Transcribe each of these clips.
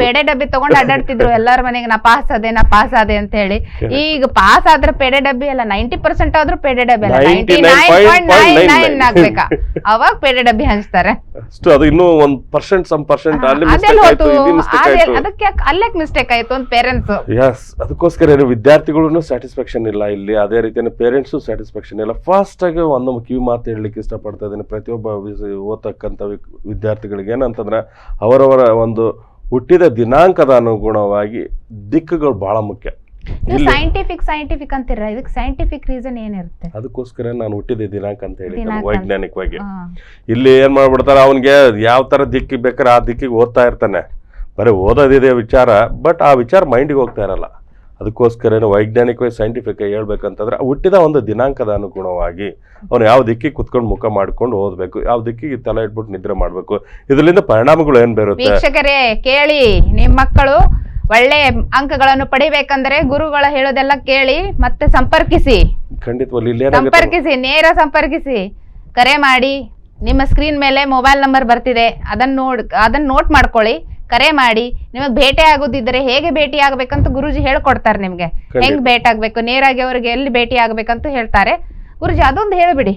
ಪೇಡೆ ಡಬ್ಬಿ ತಗೊಂಡ್ ಅಡ್ಡಾಡ್ತಿದ್ರು ಎಲ್ಲಾರ ಮನೆಗೆ ನಾ ಪಾಸ್ ಅದೇ ನಾ ಪಾಸ್ ಆದೆ ಅಂತ ಹೇಳಿ. ಈಗ ಪಾಸ್ ಆದ್ರೆ ಪೇಡೆ ಡಬ್ಬಿ ಅಲ್ಲ ನೈಂಟಿ ಪರ್ಸೆಂಟ್ ಆದ್ರೂ ಪೇಡೆ ಡಬ್ಬಿ ಅಲ್ಲ ninety nine point nine nine ಆಗ್ಬೇಕಾ? ಅವಾಗ ಪೇಡೆ ಡಬ್ಬಿ ಹಂಚ್ತಾರೆ. ಅಷ್ಟು ಅದು ಇನ್ನೂ ಒಂದ್ ಪರ್ಸೆಂಟ್ ಸಮ್ ಪರ್ಸೆಂಟ್ ಅಲ್ಲಿ ಮಿಸ್ಟೇಕ್ ಆಯ್ತು ಇಲ್ಲಿ ಮಿಸ್ಟೇಕ್ ಆಯ್ತು. ಅದಕ್ಕೆ ಅಲ್ಲೇ ಮಿಸ್ಟೇಕ್ ಆಯ್ತು ಅಂತ ಪೇರೆಂಟ್ಸ್ ಎಸ್ ಅದಕ್ಕೋಸ್ಕರ ಏನು ವಿದ್ಯಾರ್ಥಿಗಳು ಸ್ಯಾಟಿಸ್ಫ್ಯಾಕ್ಷನ್ ಇಲ್ಲ ಇಲ್ಲಿ. ಅದೇ ರೀತಿಯ ಪೇರೆಂಟ್ಸ್ ಸ್ಯಾಟಿಸ್ಫ್ಯಾಕ್ಷನ್ ಇಲ್ಲ. ಫಾಸ್ಟ್ ಆಗಿ ಒಂದು ಕಿವಿ ಮಾತು ಹೇಳಲಿಕ್ಕೆ ಇಷ್ಟಪಡ್ತಾ ಇದ್ದೀನಿ. ಪ್ರತಿಯೊಬ್ಬ ಓದ್ತಕ್ಕಂಥ ವಿದ್ಯಾರ್ಥಿಗಳಿಗೆ ಏನಂತಂದ್ರೆ ಅವರವರ ಒಂದು ಹುಟ್ಟಿದ ದಿನಾಂಕದ ಅನುಗುಣವಾಗಿ ದಿಕ್ಕುಗಳು ಬಹಳ ಮುಖ್ಯ. ಇಲ್ಲಿ ಸೈಂಟಿಫಿಕ್ ಸೈಂಟಿಫಿಕ್ ಅಂತೀರ? ಇದಕ್ಕೆ ಸೈಂಟಿಫಿಕ್ ರೀಸನ್ ಏನಿರುತ್ತೆ? ಅದಕ್ಕೋಸ್ಕರ ನಾನು ಹುಟ್ಟಿದ ದಿನಾಂಕ ಅಂತ ಹೇಳಿ. ವೈಜ್ಞಾನಿಕವಾಗಿ. ಇಲ್ಲಿ ಏನ್ ಮಾಡ್ಬಿಡ್ತಾರೆ? ಅವನಿಗೆ ಯಾವ ತರ ದಿಕ್ಕಿಗೆ ಬೇಕಾದ್ರೆ ಆ ದಿಕ್ಕಿಗೆ ಓದ್ತಾ ಇರ್ತಾನೆ. ಬರೀ ಓದೋದಿದೆ ವಿಚಾರ ಬಟ್ ಆ ವಿಚಾರ ಮೈಂಡಿಗೆ ಹೋಗ್ತಾ ಇರಲ್ಲ. ಅದಕ್ಕೋಸ್ಕರ ವೈಜ್ಞಾನಿಕವಾಗಿ ಸೈಂಟಿಫಿಕ್ ಹೇಳ್ಬೇಕಂತಂದ್ರೆ ಹುಟ್ಟಿದ ಒಂದು ದಿನಾಂಕದ ಅನುಗುಣವಾಗಿ ಅವನು ಯಾವ ದಿಕ್ಕಿಗೆ ಕುತ್ಕೊಂಡು ಮುಖ ಮಾಡ್ಕೊಂಡು ಓದ್ಬೇಕು ಯಾವ ದಿಕ್ಕಿಗೆ ತಲೆ ಇಟ್ಬಿಟ್ಟು ನಿದ್ರೆ ಮಾಡಬೇಕು ಇದರಿಂದ ಪರಿಣಾಮಗಳು ಏನ್ ಬರುತ್ತೆ? ವೀಕ್ಷಕರೇ ಕೇಳಿ ನಿಮ್ ಮಕ್ಕಳು ಒಳ್ಳೆ ಅಂಕಗಳನ್ನು ಪಡಿಬೇಕಂದ್ರೆ ಗುರುಗಳ ಹೇಳೋದೆಲ್ಲ ಕೇಳಿ ಮತ್ತೆ ಸಂಪರ್ಕಿಸಿ. ಖಂಡಿತವಾಗಿ ಸಂಪರ್ಕಿಸಿ ನೇರ ಸಂಪರ್ಕಿಸಿ. ಕರೆ ಮಾಡಿ ನಿಮ್ಮ ಸ್ಕ್ರೀನ್ ಮೇಲೆ ಮೊಬೈಲ್ ನಂಬರ್ ಬರ್ತಿದೆ ಅದನ್ನ ನೋಡ್ ಅದನ್ನ ನೋಟ್ ಮಾಡ್ಕೊಳ್ಳಿ. ಕರೆ ಮಾಡಿ ನಿಮಗೆ ಭೇಟಿ ಆಗೋದಿದ್ರೆ ಹೇಗೆ ಭೇಟಿ ಆಗ್ಬೇಕಂತ ಗುರುಜಿ ಹೇಳ್ಕೊಡ್ತಾರೆ ನಿಮ್ಗೆ. ಹೆಂಗ್ ಭೇಟಿ ಆಗ್ಬೇಕು? ನೇರಾಗಿ ಅವ್ರಿಗೆ ಎಲ್ಲಿ ಭೇಟಿ ಆಗ್ಬೇಕಂತ ಹೇಳ್ತಾರೆ. ಗುರುಜಿ ಅದೊಂದು ಹೇಳ್ಬಿಡಿ.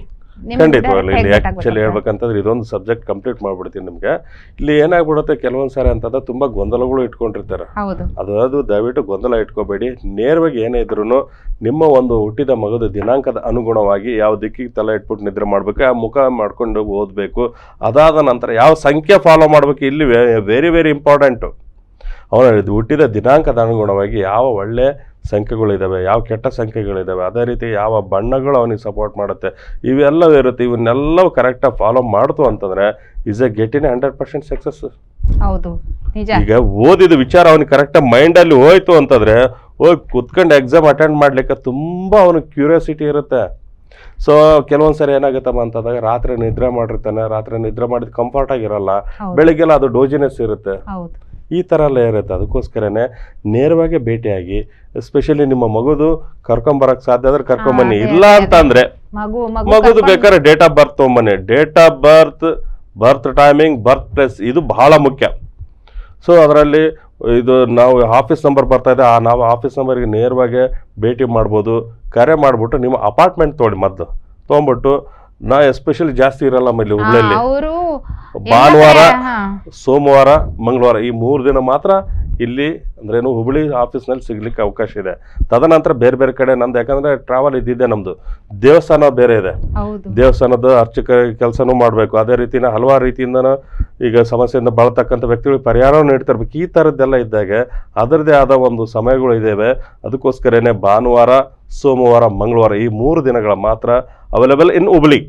ಖಂಡಿತವಾಗ್ಲು. ಇಲ್ಲಿ ಆಕ್ಚುಲಿ ಹೇಳ್ಬೇಕಂತಂದ್ರೆ ಇದೊಂದು ಸಬ್ಜೆಕ್ಟ್ ಕಂಪ್ಲೀಟ್ ಮಾಡ್ಬಿಡ್ತೀನಿ ನಿಮ್ಗೆ. ಇಲ್ಲಿ ಏನಾಗ್ಬಿಡುತ್ತೆ ಕೆಲವೊಂದ್ ಸಾರಿ ಅಂತಂದ್ರೆ ತುಂಬಾ ಗೊಂದಲಗಳು ಇಟ್ಕೊಂಡಿರ್ತಾರೆ. ಅದು ಅದು ದಯವಿಟ್ಟು ಗೊಂದಲ ಇಟ್ಕೋಬೇಡಿ. ನೇರವಾಗಿ ಏನೇ ಇದ್ರು ನಿಮ್ಮ ಒಂದು ಹುಟ್ಟಿದ ಮಗದ ದಿನಾಂಕದ ಅನುಗುಣವಾಗಿ ಯಾವ ದಿಕ್ಕಿಗೆ ತಲೆ ಇಟ್ಬಿಟ್ಟು ನಿದ್ರೆ ಮಾಡ್ಬೇಕು ಆ ಮುಖ ಮಾಡ್ಕೊಂಡು ಓದಬೇಕು. ಅದಾದ ನಂತರ ಯಾವ ಸಂಖ್ಯೆ ಫಾಲೋ ಮಾಡ್ಬೇಕು ಇಲ್ಲಿ ವೆರಿ ವೆರಿ ಇಂಪಾರ್ಟೆಂಟು ಅವನ ಹುಟ್ಟಿದ ದಿನಾಂಕದ ಅನುಗುಣವಾಗಿ ಯಾವ ಒಳ್ಳೆ ಸಂಖ್ಯೆಗಳಿದ್ದಾವೆ ಯಾವ ಕೆಟ್ಟ ಸಂಖ್ಯೆಗಳಿದ್ದಾವೆ ಅದೇ ರೀತಿ ಯಾವ ಬಣ್ಣಗಳು ಅವನಿಗೆ ಸಪೋರ್ಟ್ ಮಾಡುತ್ತೆ ಇವೆಲ್ಲವೂ ಇರುತ್ತೆ. ಇವನ್ನೆಲ್ಲವೂ ಕರೆಕ್ಟಾಗಿ ಫಾಲೋ ಮಾಡ್ತು ಅಂತಂದರೆ is a get in hundred percent success ಹೌದು ಈಗ ಓದಿದ ವಿಚಾರ ಅವನಿಗೆ ಕರೆಕ್ಟಾಗಿ ಮೈಂಡಲ್ಲಿ ಹೋಯ್ತು ಅಂತಂದರೆ ಹೋಗಿ ಕುತ್ಕೊಂಡು ಎಕ್ಸಾಮ್ ಅಟೆಂಡ್ ಮಾಡ್ಲಿಕ್ಕೆ ತುಂಬ ಅವನಿಗೆ ಕ್ಯೂರಿಯಾಸಿಟಿ ಇರುತ್ತೆ. ಸೊ ಕೆಲವೊಂದು ಸರಿ ಏನಾಗುತ್ತಮ್ಮ ಅಂತಂದಾಗ ರಾತ್ರಿ ನಿದ್ರೆ ಮಾಡಿರ್ತಾನೆ ರಾತ್ರಿ ನಿದ್ರೆ ಮಾಡಿದ ಕಂಫರ್ಟ್ ಆಗಿರಲ್ಲ ಬೆಳಿಗ್ಗೆಲ್ಲ ಅದು ಡೋಜಿನೆಸ್ ಇರುತ್ತೆ. ಈ ಥರ ಎಲ್ಲ ಇರುತ್ತೆ. ಅದಕ್ಕೋಸ್ಕರನೇ ನೇರವಾಗಿ ಭೇಟಿಯಾಗಿ ಎಸ್ಪೆಷಲಿ ನಿಮ್ಮ ಮಗುದು ಕರ್ಕೊಂಬರಕ್ಕೆ ಸಾಧ್ಯ ಆದ್ರೆ ಕರ್ಕೊಂಬನ್ನಿ ಇಲ್ಲ. ಅಂತಂದ್ರೆ ಮಗು ಮಗು ಮಗುದು ಬೇಕಾದ್ರೆ date of birth ತೊಗೊಂಬನ್ನಿ. Date of birth birth timing birth place ಇದು ಬಹಳ ಮುಖ್ಯ. ಸೊ ಅದರಲ್ಲಿ ಇದು ನಾವು ಆಫೀಸ್ ನಂಬರ್ ಬರ್ತಾ ಇದೆ. ಆ ನಾವು ಆಫೀಸ್ ನಂಬರ್ಗೆ ನೇರವಾಗಿ ಭೇಟಿ ಮಾಡ್ಬೋದು. ಕರೆ ಮಾಡಿಬಿಟ್ಟು ನಿಮ್ಮ ಅಪಾರ್ಟ್ಮೆಂಟ್ ತೊಗೊಳ್ಳಿ ಮದ್ದು ತೊಗೊಂಬಿಟ್ಟು ನಾ ಎಸ್ಪೆಷಲಿ ಜಾಸ್ತಿ ಇರಲ್ಲ ಇಲ್ಲಿ ಹುಬ್ಳಿಯಲ್ಲಿ ಅವರು ಭಾನುವಾರ ಸೋಮವಾರ ಮಂಗಳವಾರ ಈ ಮೂರು ದಿನ ಮಾತ್ರ ಇಲ್ಲಿ ಅಂದ್ರೇನು ಹುಬ್ಳಿ ಆಫೀಸ್ನಲ್ಲಿ ಸಿಗ್ಲಿಕ್ಕೆ ಅವಕಾಶ ಇದೆ. ತದನಂತರ ಬೇರೆ ಬೇರೆ ಕಡೆ ನಮ್ದು ಯಾಕಂದ್ರೆ ಟ್ರಾವೆಲ್ ಇದ್ದಿದ್ದೆ ನಮ್ದು. ದೇವಸ್ಥಾನ ಬೇರೆ ಇದೆ. ದೇವಸ್ಥಾನದ ಅರ್ಚಕ ಕೆಲಸನೂ ಮಾಡಬೇಕು. ಅದೇ ರೀತಿನ ಹಲವಾರು ರೀತಿಯಿಂದ ಈಗ ಸಮಸ್ಯೆಯಿಂದ ಬಳತಕ್ಕಂಥ ವ್ಯಕ್ತಿಗಳಿಗೆ ಪರಿಹಾರವನ್ನು ನೀಡ್ತಿರ್ಬೇಕು. ಈ ಥರದ್ದೆಲ್ಲ ಇದ್ದಾಗ ಅದರದೇ ಆದ ಒಂದು ಸಮಯಗಳು ಇದ್ದಾವೆ. ಅದಕ್ಕೋಸ್ಕರನೇ ಭಾನುವಾರ ಸೋಮವಾರ ಮಂಗಳವಾರ ಈ ಮೂರು ದಿನಗಳ ಮಾತ್ರ ಅವೈಲೇಬಲ್ ಇನ್ ಹುಬ್ಳಿ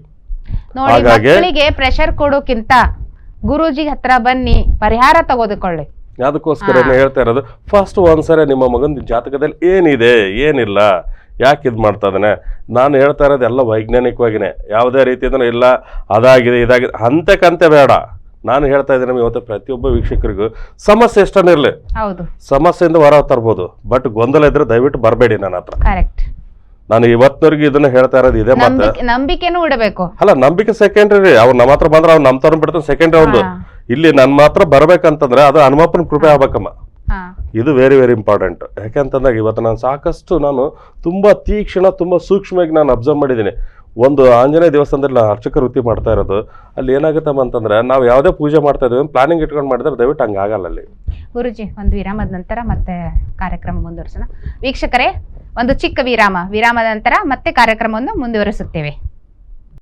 ನೋಡಿ ಹಾಗಾಗಿ- ಮಕ್ಕಳಿಗೆ ಪ್ರೆಷರ್ ಕೊಡೋಕ್ಕಿಂತ ಗುರುಜಿ ಹತ್ರ ಬನ್ನಿ ಪರಿಹಾರ ತಗೋದುಕೊಳ್ಳಿ. ಅದಕ್ಕೋಸ್ಕರ ಹೇಳ್ತಾ ಇರೋದು ಫಸ್ಟ್ ಒಂದ್ಸರಿ ನಿಮ್ಮ ಮಗನ ಜಾತಕದಲ್ಲಿ ಏನಿದೆ ಏನಿಲ್ಲ ಯಾಕೆ ಇದು ಮಾಡ್ತಾ ಇದ್ದಾನೆ? ನಾನು ಹೇಳ್ತಾ ಇರೋದು ಎಲ್ಲ ವೈಜ್ಞಾನಿಕವಾಗಿನೇ. ಯಾವುದೇ ರೀತಿಯಿಂದ ಇಲ್ಲ ಅದಾಗಿದೆ ಇದಾಗಿದೆ ಅಂತಕ್ಕಂತೆ ಬೇಡ. ನಾನು ಹೇಳ್ತಾ ಇದ್ದೀನಿ ಇವತ್ತು ಪ್ರತಿಯೊಬ್ಬ ವೀಕ್ಷಕರಿಗೂ ಸಮಸ್ಯೆ ಎಷ್ಟೊಂದಿರಲಿ ಹೌದು. ಸಮಸ್ಯೆಯಿಂದ ಹೊರ ತರ್ಬೋದು ಬಟ್ ಗೊಂದಲ ಇದ್ರೆ ದಯವಿಟ್ಟು ಬರಬೇಡಿ ನನ್ನ ಹತ್ರ. ಕರೆಕ್ಟ್ ನಾನು ಇವತ್ತಿನವರೆಗೆ ಇದನ್ನ ಹೇಳ್ತಾ ಇರೋದು ಇದೆ ಮತ್ತೆ ನಂಬಿಕೆ ನಂಬಿಕೆನೂ ಇಡಬೇಕು. ಅಲ್ಲ ನಂಬಿಕೆ ಸೆಕೆಂಡ್ರಿ ಅವ್ರು ನಮ್ಮ ಹತ್ರ ಬಂದ್ರೆ ಅವ್ರು ನಮ್ಮ ತರ ಬಿಡ್ತಾನೆ ಸೆಕೆಂಡ್ರಿ ಒಂದು. ಇಲ್ಲಿ ನನ್ನ ಮಾತ್ರ ಬರ್ಬೇಕಂತಂದ್ರೆ ಅದು ಹನುಮಪ್ಪನ ಕೃಪೆ ಆಗ್ಬೇಕಮ್ಮ. ಇದು ವೆರಿ ವೆರಿ ಇಂಪಾರ್ಟೆಂಟ್ ಯಾಕೆಂತಂದಾಗ ಇವತ್ತು ನಾನು ಸಾಕಷ್ಟು ನಾನು ತುಂಬಾ ತೀಕ್ಷ್ಣ ತುಂಬಾ ಸೂಕ್ಷ್ಮವಾಗಿ ನಾನು ಅಬ್ಸರ್ವ್ ಮಾಡಿದ್ದೀನಿ. ಒಂದು ಆಂಜನೇಯ ದೇವಸ್ಥಾನದಲ್ಲಿ ನಾನು ಅರ್ಚಕ ವೃತ್ತಿ ಮಾಡ್ತಾ ಇರೋದು ಅಲ್ಲಿ ಏನಾಗುತ್ತಮ್ಮ ಅಂತಂದ್ರೆ ನಾವು ಯಾವುದೇ ಪೂಜೆ ಮಾಡ್ತಾ ಇದ್ದೀವಿ ಪ್ಲಾನಿಂಗ್ ಇಟ್ಕೊಂಡು ಮಾಡಿದ್ರೆ ದಯವಿಟ್ಟು ಹಂಗಾಗಲ್ಲ ಅಲ್ಲಿ. ಗುರುಜಿ ಒಂದು ವಿರಾಮದ ನಂತರ ಮತ್ತೆ ಕಾರ್ಯಕ್ರಮ ಮುಂದುವರಿಸೋಣ. ವೀಕ್ಷಕರೇ ಒಂದು ಚಿಕ್ಕ ವಿರಾಮ. ವಿರಾಮದ ನಂತರ ಮತ್ತೆ ಕಾರ್ಯಕ್ರಮವನ್ನು ಮುಂದುವರಿಸುತ್ತೇವೆ.